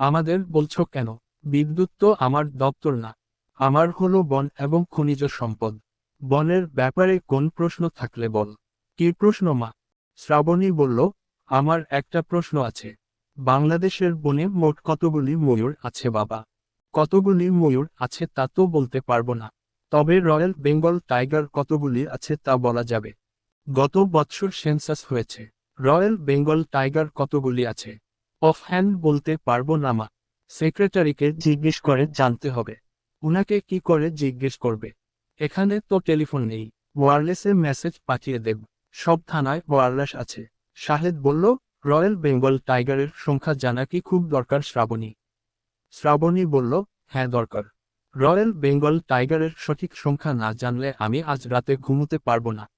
আমাদের বলছো কেন? বিদ্যুৎ তো আমার দপ্তর না। আমার হলো বন এবং খনিজ সম্পদ। বনের ব্যাপারে কোন প্রশ্ন থাকলে বল। কি প্রশ্ন, মা? শ্রাবণী বলল, আমার একটা প্রশ্ন আছে। বাংলাদেশের বনে মোট কতগুলি ময়ূর আছে, বাবা? কতগুলি ময়ূর আছে তা তো বলতে পারব না। তবে রয়্যাল বেঙ্গল টাইগার কতগুলি আছে তা বলা যাবে। গত বৎসর সেন্সাস হয়েছে। রয়্যাল বেঙ্গল টাইগার কতগুলি আছে? অফ হ্যান্ড বলতে পারব না মা। সেক্রেটারিকে জিজ্ঞেস করে জানতে হবে। উনাকে কি করে জিজ্ঞেস করবে? এখানে তো টেলিফোন নেই। ওয়ারলেসে মেসেজ পাঠিয়ে দেব। সব থানায় ওয়ারলেস আছে। শাহেদ বলল, রয়্যাল বেঙ্গল টাইগারের সংখ্যা জানা কি খুব দরকার শ্রাবণী। শ্রাবণী বলল হ্যাঁ দরকার। রয়্যাল বেঙ্গল টাইগারের সঠিক সংখ্যা না জানলে আমি আজ রাতে ঘুমোতে পারব না।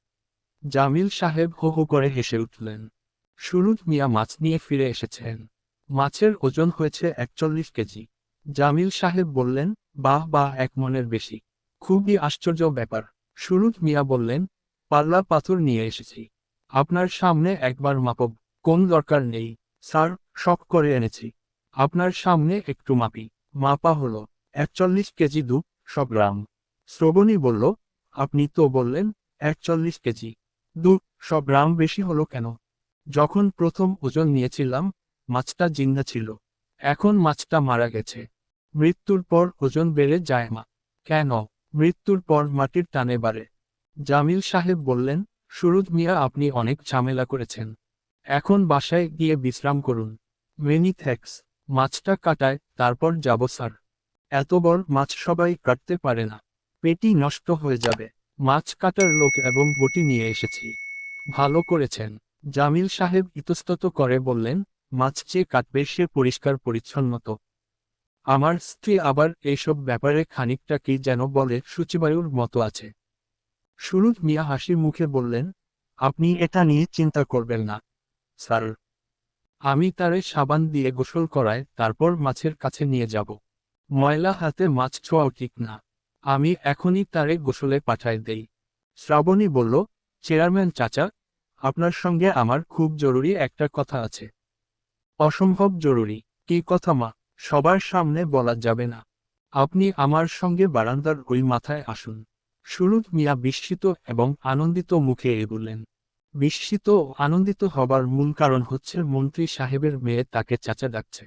জামিল সাহেব হো হো করে হেসে উঠলেন। সুরুজ মিয়া মাছ নিয়ে ফিরে এসেছেন। মাছের ওজন হয়েছে একচল্লিশ কেজি। জামিল সাহেব বললেন, বাহ বাহ, এক মনের বেশি। খুবই আশ্চর্য ব্যাপার। সুরুজ মিয়া বললেন, পাল্লা পাথর নিয়ে এসেছি। আপনার সামনে একবার মাপব, কোন দরকার নেই। স্যার, শখ করে এনেছি। আপনার সামনে একটু মাপি। মাপা হলো, একচল্লিশ কেজি দু, সব গ্রাম। শ্রবণী বলল, আপনি তো বললেন, একচল্লিশ কেজি। দু, সব গ্রাম বেশি হলো কেন? যখন প্রথম ওজন নিয়েছিলাম মাছটা জিন্দা ছিল। এখন মাছটা মারা গেছে। মৃত্যুর পর ওজন বেড়ে যায় মা। কেন? মৃত্যুর পর মাটির টানে বাড়ে। জামিল সাহেব বললেন, সুরুজ মিয়া, আপনি অনেক ঝামেলা করেছেন। এখন বাসায় গিয়ে বিশ্রাম করুন। মেনি থ্যাক্স মাছটা কাটায়, তারপর যাব স্যার। এত বড় মাছ সবাই কাটতে পারে না। পেটি নষ্ট হয়ে যাবে। মাছ কাটার লোক এবং বটি নিয়ে এসেছি। ভালো করেছেন। জামিল সাহেব ইতস্তত করে বললেন মাছ যে কাটবে সে পরিষ্কার পরিচ্ছন্নত আমার স্ত্রী আবার এইসব ব্যাপারে খানিকটা কি যেন বলে সূচিবায়ুর মতো আছে। সুরুজ মিয়া হাসি মুখে বললেন, আপনি এটা নিয়ে চিন্তা করবেন না, স্যার। আমি তারে সাবান দিয়ে গোসল করায় তারপর মাছের কাছে নিয়ে যাব। ময়লা হাতে মাছ ছোঁয়াও ঠিক না। আমি এখনই তারে গোসলে পাঠায় দেই। শ্রাবণী বলল, চেয়ারম্যান চাচা, আপনার সঙ্গে আমার খুব জরুরি একটা কথা আছে। অসম্ভব জরুরি। কি কথা, মা? সবার সামনে বলা যাবে না। আপনি আমার সঙ্গে বারান্দার ওই মাথায় আসুন। সুরুজ মিয়া বিস্মিত এবং আনন্দিত মুখে এগুলেন। বিস্মিত ও আনন্দিত হবার মূল কারণ হচ্ছে মন্ত্রী সাহেবের মেয়ে তাকে চাচা ডাকছে।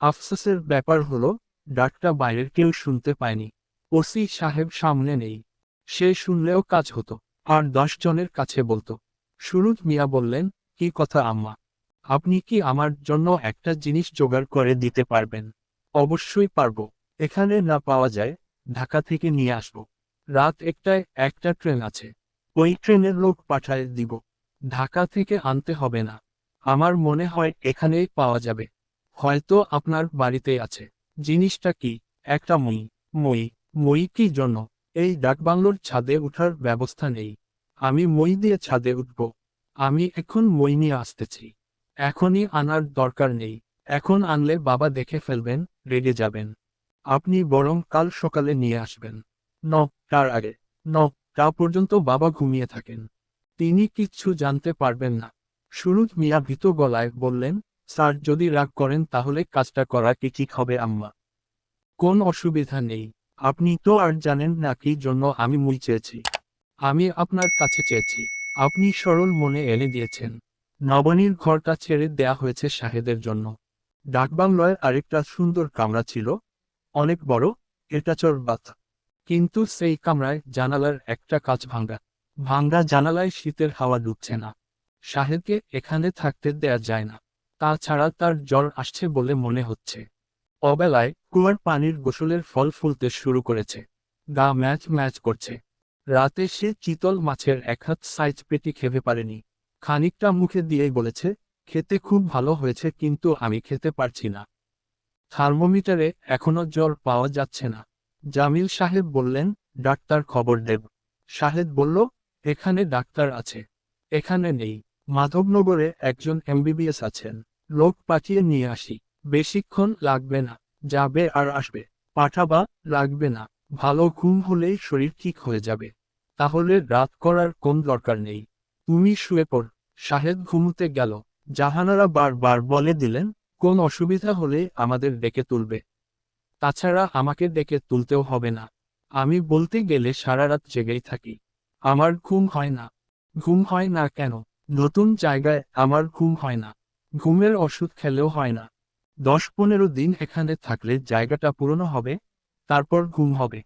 আফসোসের ব্যাপার হলো, ডাকটা বাইরের কেউ শুনতে পায়নি। ওসি সাহেব সামনে নেই। সে শুনলেও কাজ হতো। আর দশ জনের কাছে বলতো। সুরুজ মিয়া বললেন, কি কথা, আম্মা? আপনি কি আমার জন্য একটা জিনিস জোগাড় করে দিতে পারবেন? অবশ্যই পারব। এখানে না পাওয়া যায়, ঢাকা থেকে নিয়ে আসব। রাত একটায় একটা ট্রেন আছে। ওই ট্রেনের লোক পাঠায় দিব। ঢাকা থেকে আনতে হবে না। আমার মনে হয় এখানেই পাওয়া যাবে। হয়তো আপনার বাড়িতে আছে। জিনিসটা কি? একটা মই মই মই কি জন্য? এই ডাকবাংলোর ছাদে উঠার ব্যবস্থা নেই। আমি মই দিয়ে ছাদে উঠব। আমি এখন মই নিয়ে আসতেছি। এখনই আনার দরকার নেই। এখন আনলে বাবা দেখে ফেলবেন, রেগে যাবেন। আপনি বরং কাল সকালে নিয়ে আসবেন। ন, তার আগে। ন, তা পর্যন্ত বাবা ঘুমিয়ে থাকেন। তিনি কিচ্ছু জানতে পারবেন না। সুরুজ মিয়া ভীত গলায় বললেন, স্যার, যদি রাগ করেন তাহলে কাজটা করা কি ঠিক হবে আম্মা? কোন অসুবিধা নেই। আপনি তো আর জানেন না কি জন্য আমি মুই চেয়েছি। আমি আপনার কাছে চেয়েছি। আপনি সরল মনে এনে দিয়েছেন। নবনীর ঘরটা ছেড়ে দেয়া হয়েছে শাহেদের জন্য। ডাকবাংলয়ের আরেকটা সুন্দর কামরা ছিল, অনেক বড়, এটা চরবাত কিন্তু সেই কামরায় জানালার একটা কাজ ভাঙ্গা ভাঙ্গা জানালায় শীতের হাওয়া ঢুকছে না। শাহেদকে এখানে থাকতে দেয়া যায় না। তাছাড়া তার জ্বর আসছে বলে মনে হচ্ছে। অবেলায় কুয়ার পানির গোসলের ফল ফুলতে শুরু করেছে। গা ম্যাচ ম্যাচ করছে। রাতে সে চিতল মাছের এক হাত সাইজ পেটি খেতে পারেনি। খানিকটা মুখে দিয়েই বলেছে, খেতে খুব ভালো হয়েছে কিন্তু আমি খেতে পারছি না। থার্মোমিটারে এখনও জ্বর পাওয়া যাচ্ছে না। জামিল সাহেব বললেন, ডাক্তার খবর দেব। সাহেদ বলল, এখানে ডাক্তার আছে। এখানে নেই। মাধবনগরে একজন এমবিবিএস আছেন। লোক পাঠিয়ে নিয়ে আসি। বেশিক্ষণ লাগবে না। যাবে আর আসবে। পাঠাবা লাগবে না। ভালো ঘুম হলেই শরীর ঠিক হয়ে যাবে। তাহলে রাত করার কোন দরকার নেই? তুমি শুয়ে পড়। শাহেদ ঘুমুতে গেল। জাহানারা বারবার বলে দিলেন, কোন অসুবিধা হলে আমাদের ডেকে তুলবে। তাছাড়া আমাকে ডেকে তুলতেও হবে না। আমি বলতে গেলে সারা রাত জেগেই থাকি। আমার ঘুম হয় না। ঘুম হয় না কেন? নতুন জায়গায় আমার ঘুম হয় না। ঘুমের ওষুধ খেলেও হয় না। দশ পনেরো দিন এখানে থাকলে জায়গাটা পুরনো হবে, তারপর ঘুম হবে।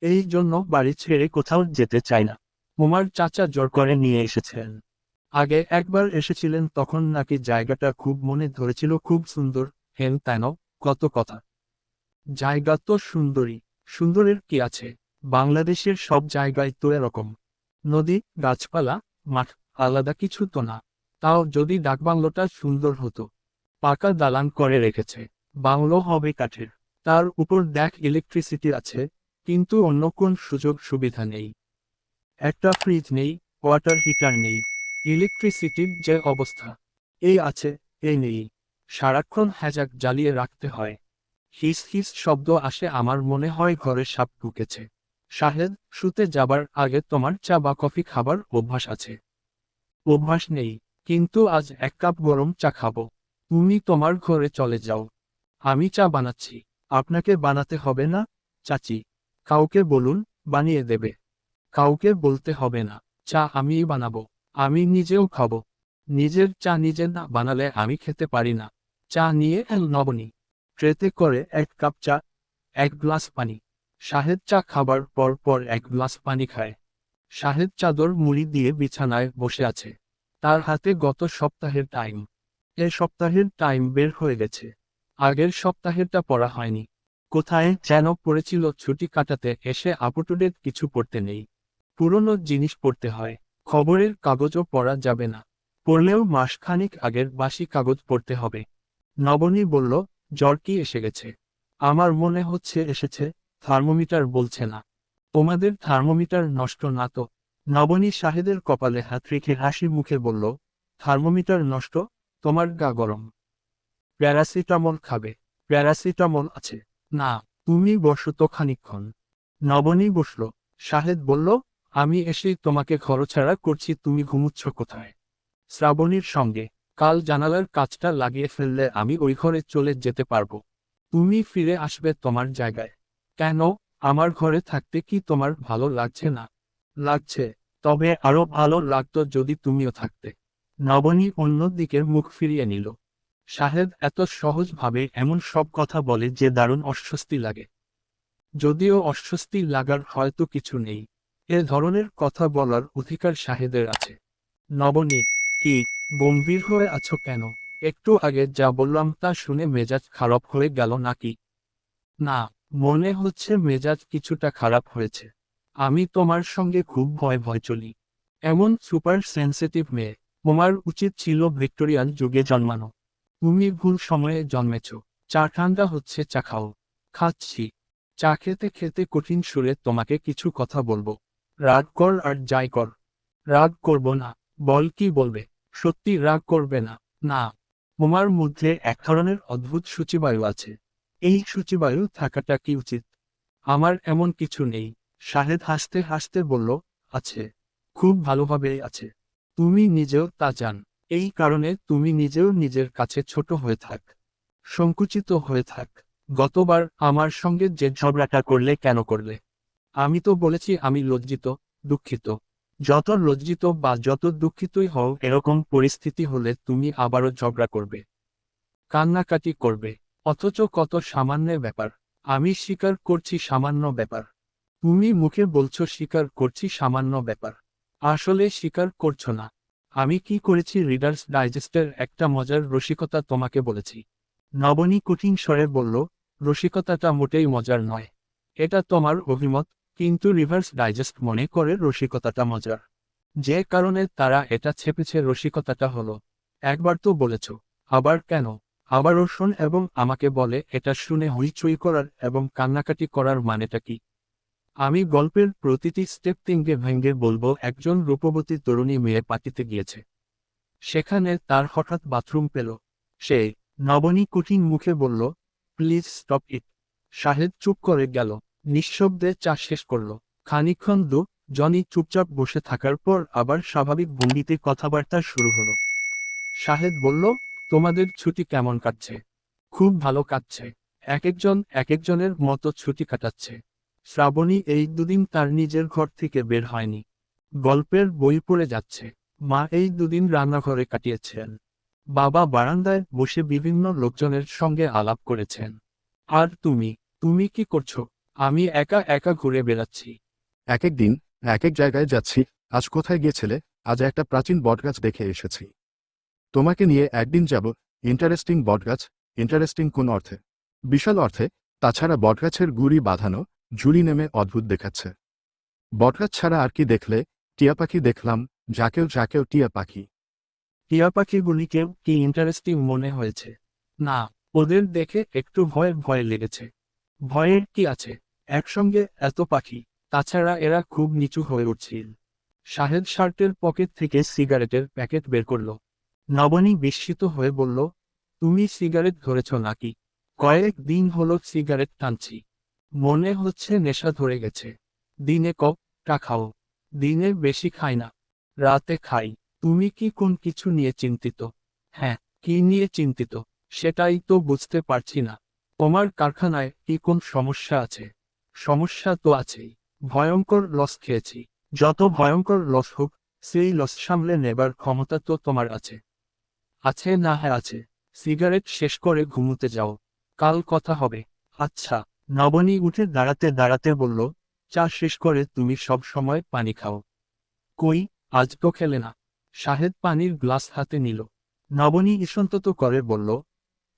এই জন্য বাড়ি ছেড়ে কোথাও যেতে চাই না। মোমার চাচা জোর করে নিয়ে এসেছেন। আগে একবার এসেছিলেন তখন নাকি জায়গাটা খুব মনে ধরেছিল, খুব সুন্দর। হেন তেন, কত কথা। জায়গা তো সুন্দরী। সুন্দরের কি আছে? বাংলাদেশের সব জায়গায় তো এরকম। নদী, গাছপালা, মাঠ, আলাদা কিছু তো না। তাও যদি ডাকবাংলোটা সুন্দর হতো। পাকা দালান করে রেখেছে। বাংলো হবে কাঠের। তার উপর দেখ ইলেকট্রিসিটি আছে, কিন্তু অন্য কোন সুযোগ সুবিধা নেই। একটা ফ্রিজ নেই ওয়াটার হিটার নেই ইলেকট্রিসিটির যে অবস্থা। এই আছে, এই নেই। সারাক্ষণ হ্যাজাক জ্বালিয়ে রাখতে হয়। হিস হিস শব্দ আসে আমার মনে হয় ঘরে সাপ ঢুকেছে। শাহেদ, শুতে যাবার আগে তোমার চা বা কফি খাবার অভ্যাস আছে। অভ্যাস নেই, কিন্তু আজ এক কাপ গরম চা খাব। তুমি তোমার ঘরে চলে যাও। আমি চা বানাচ্ছি। আপনাকে বানাতে হবে না? চাচি, কাউকে বলুন, বানিয়ে দেবে। কাউকে বলতে হবে না, চা আমিই বানাবো, আমি নিজেও খাব। নিজের চা নিজে না বানালে আমি খেতে পারি না। চা নিয়ে এল নবনী। ট্রেতে করে এক কাপ চা, এক গ্লাস পানি। শাহেদ চা খাবার পর পর এক গ্লাস পানি খায়। শাহেদ চাদর মুড়ি দিয়ে বিছানায় বসে আছে। তার হাতে গত সপ্তাহের টাইম। এ সপ্তাহের টাইম বের হয়ে গেছে। আগের সপ্তাহেরটা পড়া হয়নি। কোথায় যেন পড়েছিল ছুটি কাটাতে এসে আপুটুডেট কিছু পড়তে নেই। পুরনো জিনিস পড়তে হয়। খবরের কাগজও পড়া যাবে না। পড়লেও মাসখানিক আগের বাসি কাগজ পড়তে হবে। নবনী বলল, জ্বর কি এসে গেছে? আমার মনে হচ্ছে এসেছে, থার্মোমিটার বলছে না। তোমাদের থার্মোমিটার নষ্ট না তো? নবনী শাহেদের কপালে হাত রেখে হাসি মুখে বলল, থার্মোমিটার নষ্ট? তোমার গা গরম। প্যারাসিটামল খাবে। প্যারাসিটামল আছে। না, তুমি বসো তো খানিক্ষণ নবনী বসল। শাহেদ বলল আমি এসেই তোমাকে ঘরছাড়া করছি, তুমি ঘুমুচ্ছ কোথায়? শ্রাবণীর সঙ্গে, কাল জানালার কাজটা লাগিয়ে ফেললে আমি ওই ঘরে চলে যেতে পারব। তুমি ফিরে আসবে তোমার জায়গায়। কেন? আমার ঘরে থাকতে কি তোমার ভালো লাগছে না? লাগছে, তবে আরও ভালো লাগতো যদি তুমিও থাকতে। নবনী অন্যদিকে মুখ ফিরিয়ে নিল। শাহেদ এত সহজভাবে এমন সব কথা বলে যে দারুণ অস্বস্তি লাগে। যদিও অস্বস্তি লাগার হয়তো কিছু নেই। এ ধরনের কথা বলার অধিকার শাহেদের আছে। নবনী, কি গম্ভীর হয়ে আছো কেন? একটু আগে যা বললাম তা শুনে মেজাজ খারাপ হয়ে গেল নাকি? না, মনে হচ্ছে মেজাজ কিছুটা খারাপ হয়েছে। আমি তোমার সঙ্গে খুব ভয় ভয় চলি। এমন সুপার সেন্সিটিভ মেয়ে, তোমার উচিত ছিল ভিক্টোরিয়ান যুগে জন্মানো। তুমি ভুল সময়ে জন্মেছ। চা ঠান্ডা হচ্ছে, চা খাও। খাচ্ছি। চা খেতে খেতে কঠিন সুরে তোমাকে কিছু কথা বলব। রাগ কর আর যাই কর। রাগ করব না, বল কি বলবে? সত্যি রাগ করবে না? না। তোমার মধ্যে এক ধরনের অদ্ভুত সূচিবায়ু আছে। এই সূচিবায়ু থাকাটা কি উচিত? আমার এমন কিছু নেই। শাহেদ হাসতে হাসতে বলল, আছে। খুব ভালোভাবেই আছে। তুমি নিজেও তা জান। এই কারণে তুমি নিজেও নিজের কাছে ছোট হয়ে থাক। সংকুচিত হয়ে থাক। গতবার আমার সঙ্গে যে ঝগড়াটা করলে কেন করলে? আমি তো বলেছি আমি লজ্জিত, দুঃখিত। যত লজ্জিত বা যত দুঃখিতই হও, এরকম পরিস্থিতি হলে তুমি আবারও ঝগড়া করবে। কান্নাকাটি করবে। অথচ কত সামান্য ব্যাপার। আমি স্বীকার করছি সামান্য ব্যাপার। তুমি মুখে বলছো স্বীকার করছি সামান্য ব্যাপার। আসলে স্বীকার করছ না। আমি কি করেছি রিডার্স ডাইজেস্টের একটা মজার রসিকতা তোমাকে বলেছি। নবনী কঠিন স্বরে বলল, রসিকতাটা মোটেই মজার নয়। এটা তোমার অভিমত। কিন্তু রিভার্স ডাইজেস্ট মনে করে রসিকতাটা মজার। যে কারণে তারা এটা ছেপেছে রসিকতাটা হলো। একবার তো বলেছ, আবার কেন? আবারও শোন এবং আমাকে বলে, এটা শুনে হইচই করার এবং কান্নাকাটি করার মানেটা কি? আমি গল্পের প্রতিটি স্টেপ তিনকে ভেঙ্গে বলব, একজন রূপবতী তরুণী মেয়ে পাতিতে গিয়েছে। সেখানে তার হঠাৎ বাথরুম পেল। সে নবনী কঠিন মুখে বলল, প্লিজ স্টপ ইট। শাহেদ চুপ করে গেল। নিঃশব্দে চা শেষ করল। খানিক্ষণ দু, জনি চুপচাপ বসে থাকার পর আবার স্বাভাবিক ভঙ্গিতে কথাবার্তা শুরু হলো। শাহেদ বলল, তোমাদের ছুটি কেমন কাটছে? খুব ভালো কাটছে। এক একজন এক একজনের মতো ছুটি কাটাচ্ছে। শ্রাবণী এই দুদিন তার নিজের ঘর থেকে বের হয়নি। গল্পের বই পড়ে যাচ্ছে। মা এই দুদিন রান্নাঘরে কাটিয়েছেন। বাবা বারান্দায় বসে বিভিন্ন লোকজনের সঙ্গে আলাপ করেছেন। আর তুমি? তুমি কি করছ? আমি একা একা ঘুরে বেড়াচ্ছি। এক এক দিন এক এক জায়গায় যাচ্ছি। আজ কোথায় গিয়েছিলে? আজ একটা প্রাচীন বটগাছ দেখে এসেছি। তোমাকে নিয়ে একদিন যাব ইন্টারেস্টিং বটগাছ ইন্টারেস্টিং কোন অর্থে? বিশাল অর্থে তাছাড়া বটগাছের গুড়ি বাঁধানো ঝুড়ি নেমে অদ্ভুত দেখাচ্ছে। বটগাছ ছাড়া আর কি দেখলে? টিয়া পাখি দেখলাম যাকেও যাকেও টিয়া পাখি। টিয়া পাখিগুলিকেও কি ইন্টারেস্টিং মনে হয়েছে? না ওদের দেখে একটু ভয় ভয় লেগেছে। ভয়ের কি আছে? একসঙ্গে এত পাখি, তাছাড়া এরা খুব নিচু হয়ে উঠছিল। শাহেদ শার্টের পকেট থেকে সিগারেটের প্যাকেট বের করল। নবনী বিস্মিত হয়ে বলল, তুমি সিগারেট ধরেছ নাকি? কয়েক দিন হলো সিগারেট টানছি। মনে হচ্ছে নেশা ধরে গেছে। দিনে কপটা খাও। দিনে বেশি খাই না। রাতে খাই। তুমি কি কোন কিছু নিয়ে চিন্তিত? হ্যাঁ কি নিয়ে চিন্তিত? সেটাই তো বুঝতে পারছি না। তোমার কারখানায় কি কোন সমস্যা আছে? সমস্যা তো আছেই। ভয়ঙ্কর লস খেয়েছি। যত ভয়ঙ্কর লস হোক, সেই লস সামলে নেবার ক্ষমতা তো তোমার আছে। আছে না হ্যাঁ আছে। সিগারেট শেষ করে ঘুমোতে যাও। কাল কথা হবে। আচ্ছা নবনী উঠে দাঁড়াতে দাঁড়াতে বলল, চা শেষ করে তুমি সব সময় পানি খাও। কই, আজ তো খেলে না। শাহেদ পানির গ্লাস হাতে নিল। নবনী ঈশন্তত করে বলল,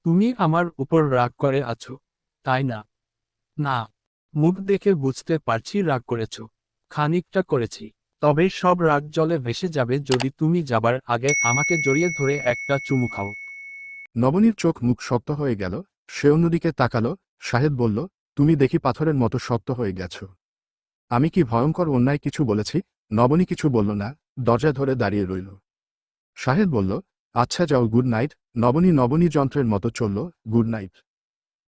তুমি আমার উপর রাগ করে আছো, তাই না? না। মুখ দেখে বুঝতে পারছি রাগ করেছ। খানিকটা করেছি। তবে সব রাগ জলে ভেসে যাবে যদি তুমি যাবার আগে আমাকে জড়িয়ে ধরে একটা চুমু খাও। নবনীর চোখ মুখ শক্ত হয়ে গেল। সে অন্যদিকে তাকালো। শাহেদ বলল, তুমি দেখি পাথরের মতো শক্ত হয়ে গেছ। আমি কি ভয়ঙ্কর অন্যায় কিছু বলেছি? নবনী কিছু বলল না, দরজা ধরে দাঁড়িয়ে রইল। শাহেদ বলল আচ্ছা যাও, গুড নাইট। নবনী নবনী যন্ত্রের মতো চলল, গুড নাইট।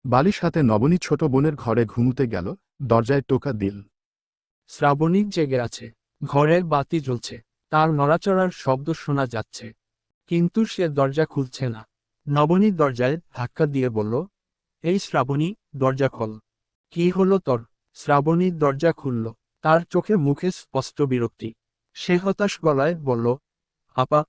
বালিশ হাতে নবনী ছোট বোনের ঘরে ঘুমুতে গেল, দরজায় টোকা দিল। শ্রাবণী জেগে আছে, ঘরের বাতি জ্বলছে, তার নড়াচড়ার শব্দ শোনা যাচ্ছে। কিন্তু সে দরজা খুলছে না। নবনী দরজায় ধাক্কা দিয়ে বলল, এই শ্রাবণী, দরজা খোল। কি হলো তোর? শ্রাবণী দরজা খুলল, তার চোখে মুখে স্পষ্ট বিরক্তি। সে হতাশ গলায় বলল, আপা,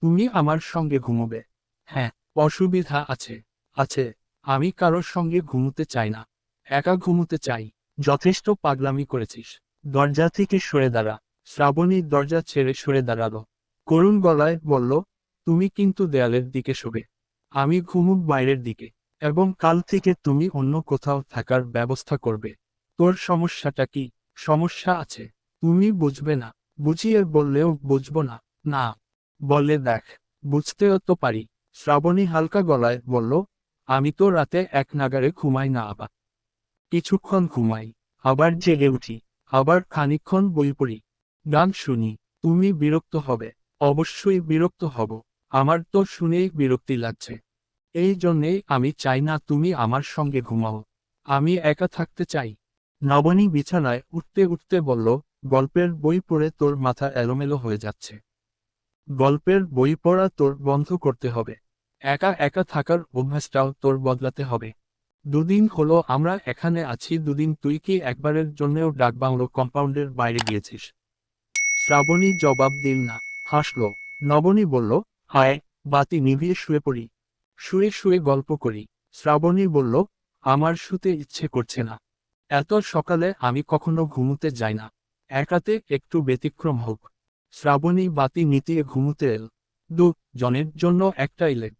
তুমি আমার সঙ্গে ঘুমোবে। হ্যাঁ অসুবিধা আছে আছে। আমি কারোর সঙ্গে ঘুমোতে চাই না। একা ঘুমোতে চাই। যথেষ্ট পাগলামি করেছিস। দরজা থেকে সরে দাঁড়া। শ্রাবণী দরজা ছেড়ে সরে দাঁড়াল। করুণ গলায় বলল, তুমি কিন্তু দেয়ালের দিকে শোবে। আমি ঘুমুক বাইরের দিকে। এবং কাল থেকে তুমি অন্য কোথাও থাকার ব্যবস্থা করবে। তোর সমস্যাটা কি? সমস্যা আছে। তুমি বুঝবে না। বুঝিয়ে বললেও বুঝব না। না। বলে দেখ। বুঝতেও তো পারি। শ্রাবণী হালকা গলায় বলল আমি তো রাতে এক নাগারে ঘুমাই না, আবার কিছুক্ষণ ঘুমাই, আবার জেগে উঠি, আবার খানিকক্ষণ বই পড়ি। গান শুনি, তুমি বিরক্ত হবে, অবশ্যই বিরক্ত হব, আমার তো শুনেই বিরক্তি লাগছে। এই জন্যেই আমি চাই না তুমি আমার সঙ্গে ঘুমাও, আমি একা থাকতে চাই। নবনী বিছানায় উঠতে উঠতে বলল, গল্পের বই পড়ে তোর মাথা এলোমেলো হয়ে যাচ্ছে। গল্পের বই পড়া তোর বন্ধ করতে হবে। একা একা থাকার অভ্যাসটাও তোর বদলাতে হবে। দুদিন হলো আমরা এখানে আছি, দুদিন তুই কি একবারের জন্যেও ডাকবাংলো কম্পাউন্ডের বাইরে গিয়েছিস? শ্রাবণী জবাব দিল না, হাসল। নবনী বলল, হায়, বাতি নিভিয়ে শুয়ে পড়ি। শুয়ে শুয়ে গল্প করি। শ্রাবণী বলল, আমার শুতে ইচ্ছে করছে না। এত সকালে আমি কখনো ঘুমুতে যাই না। একাতে একটু ব্যতিক্রম হোক। শ্রাবণী বাতি নিতিয়ে ঘুমুতে এল। দু জনের জন্য একটাই লেগ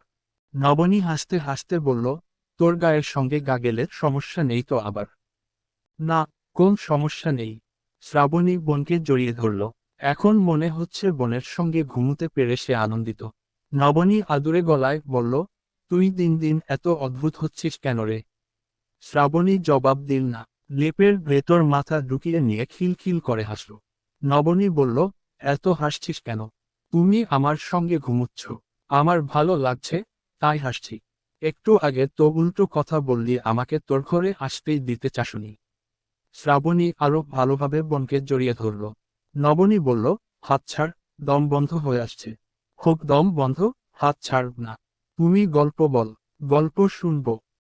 নবনী হাসতে হাসতে বলল, তোর গায়ের সঙ্গে গা গেলে সমস্যা নেই তো আবার? না, কোন সমস্যা নেই। শ্রাবণী বোনকে জড়িয়ে ধরল। এখন মনে হচ্ছে বোনের সঙ্গে ঘুমুতে পেরে সে আনন্দিত। নবনী আদুরে গলায় বলল, তুই দিন দিন এত অদ্ভুত হচ্ছিস কেন রে? শ্রাবণী জবাব দিল না। লেপের ভেতর মাথা ঢুকিয়ে নিয়ে খিলখিল করে হাসল। নবনী বলল, এত হাসছিস কেন? তুমি আমার সঙ্গে ঘুমুচ্ছ। আমার ভালো লাগছে তাই হাসছি। একটু আগে তো উল্টো কথা বললি, আমাকে তোর ঘরে আসতেই দিতে চাসুনি। শ্রাবণী আরও ভালোভাবে বনকে জড়িয়ে ধরল। নবনী বলল, হাত ছাড়, দম বন্ধ হয়ে আসছে। হোক দম বন্ধ, হাত ছাড় না। তুমি গল্প বল, গল্প শুনব।